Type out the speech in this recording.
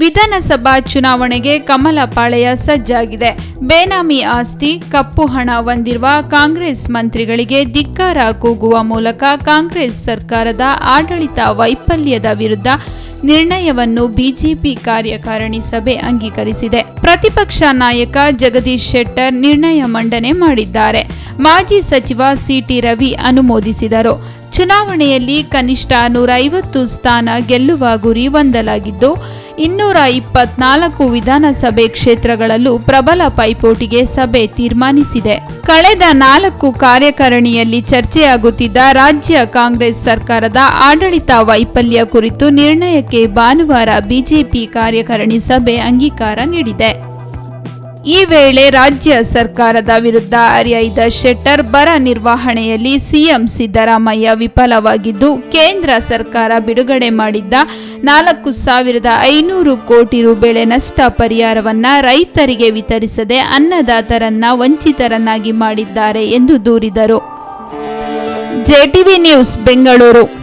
ವಿಧಾನಸಭಾ ಚುನಾವಣೆಗೆ ಕಮಲ ಪಾಳೆಯ ಸಜ್ಜಾಗಿದೆ. ಬೇನಾಮಿ ಆಸ್ತಿ, ಕಪ್ಪು ಹಣ ಹೊಂದಿರುವ ಕಾಂಗ್ರೆಸ್ ಮಂತ್ರಿಗಳಿಗೆ ಧಿಕ್ಕಾರ ಕೂಗುವ ಮೂಲಕ ಕಾಂಗ್ರೆಸ್ ಸರ್ಕಾರದ ಆಡಳಿತ ವೈಫಲ್ಯದ ವಿರುದ್ಧ ನಿರ್ಣಯವನ್ನು ಬಿಜೆಪಿ ಕಾರ್ಯಕಾರಿಣಿ ಸಭೆ ಅಂಗೀಕರಿಸಿದೆ. ಪ್ರತಿಪಕ್ಷ ನಾಯಕ ಜಗದೀಶ್ ಶೆಟ್ಟರ್ ನಿರ್ಣಯ ಮಂಡನೆ ಮಾಡಿದ್ದಾರೆ. ಮಾಜಿ ಸಚಿವ ಸಿಟಿ ರವಿ ಅನುಮೋದಿಸಿದರು. ಚುನಾವಣೆಯಲ್ಲಿ ಕನಿಷ್ಠ ನೂರ ಐವತ್ತು ಸ್ಥಾನ ಗೆಲ್ಲುವ ಗುರಿ ಹೊಂದಲಾಗಿದ್ದು ಇನ್ನೂರ ಇಪ್ಪತ್ನಾಲ್ಕು ವಿಧಾನಸಭೆ ಕ್ಷೇತ್ರಗಳಲ್ಲೂ ಪ್ರಬಲ ಪೈಪೋಟಿಗೆ ಸಭೆ ತೀರ್ಮಾನಿಸಿದೆ. ಕಳೆದ ನಾಲ್ಕು ಕಾರ್ಯಕಾರಿಣಿಯಲ್ಲಿ ಚರ್ಚೆಯಾಗುತ್ತಿದ್ದ ರಾಜ್ಯ ಕಾಂಗ್ರೆಸ್ ಸರ್ಕಾರದ ಆಡಳಿತ ವೈಫಲ್ಯ ಕುರಿತು ನಿರ್ಣಯಕ್ಕೆ ಭಾನುವಾರ ಬಿಜೆಪಿ ಕಾರ್ಯಕಾರಿಣಿ ಸಭೆ ಅಂಗೀಕಾರ ನೀಡಿದೆ. ಈ ವೇಳೆ ರಾಜ್ಯ ಸರ್ಕಾರದ ವಿರುದ್ಧ ಹರಿಯೈದ ಶೆಟ್ಟರ್ ಬರ ನಿರ್ವಹಣೆಯಲ್ಲಿ ಸಿಎಂ ಸಿದ್ದರಾಮಯ್ಯ ವಿಫಲವಾಗಿದ್ದು, ಕೇಂದ್ರ ಸರ್ಕಾರ ಬಿಡುಗಡೆ ಮಾಡಿದ್ದ ನಾಲ್ಕು ಸಾವಿರದ ಐನೂರು ಕೋಟಿ ರು ಬೆಳೆ ನಷ್ಟ ಪರಿಹಾರವನ್ನ ರೈತರಿಗೆ ವಿತರಿಸದೆ ಅನ್ನದಾತರನ್ನ ವಂಚಿತರನ್ನಾಗಿ ಮಾಡಿದ್ದಾರೆ ಎಂದು ದೂರಿದರು. JTV news Bengaluru.